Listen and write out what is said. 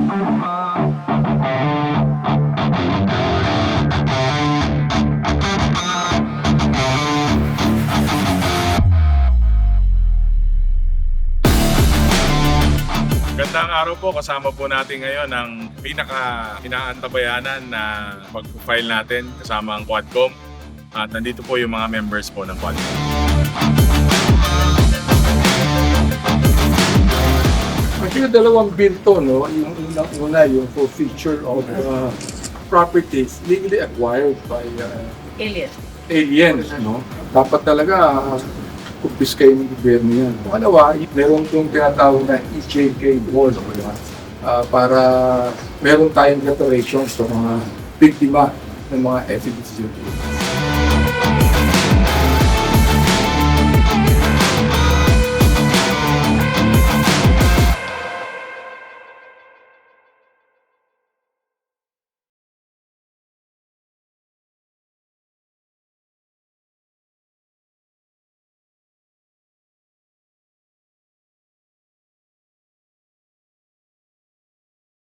Gandang araw po, kasama po natin ngayon ang pinaka inaantabayanan na pag-file natin kasama ang Quadcom. At nandito po yung mga members po ng Quadcom. Actually, dalawang bill to, no? Yung unang una, yung forfeiture of uh, properties legally acquired by uh, Alien. aliens, no? Dapat talaga uh, kumpiskayin ng gobyerno yan. Pangalawa, meron itong tinatawag na EJK board, di ba? Ah, para meron tayong reparation sa mga biktima ng mga FEDC.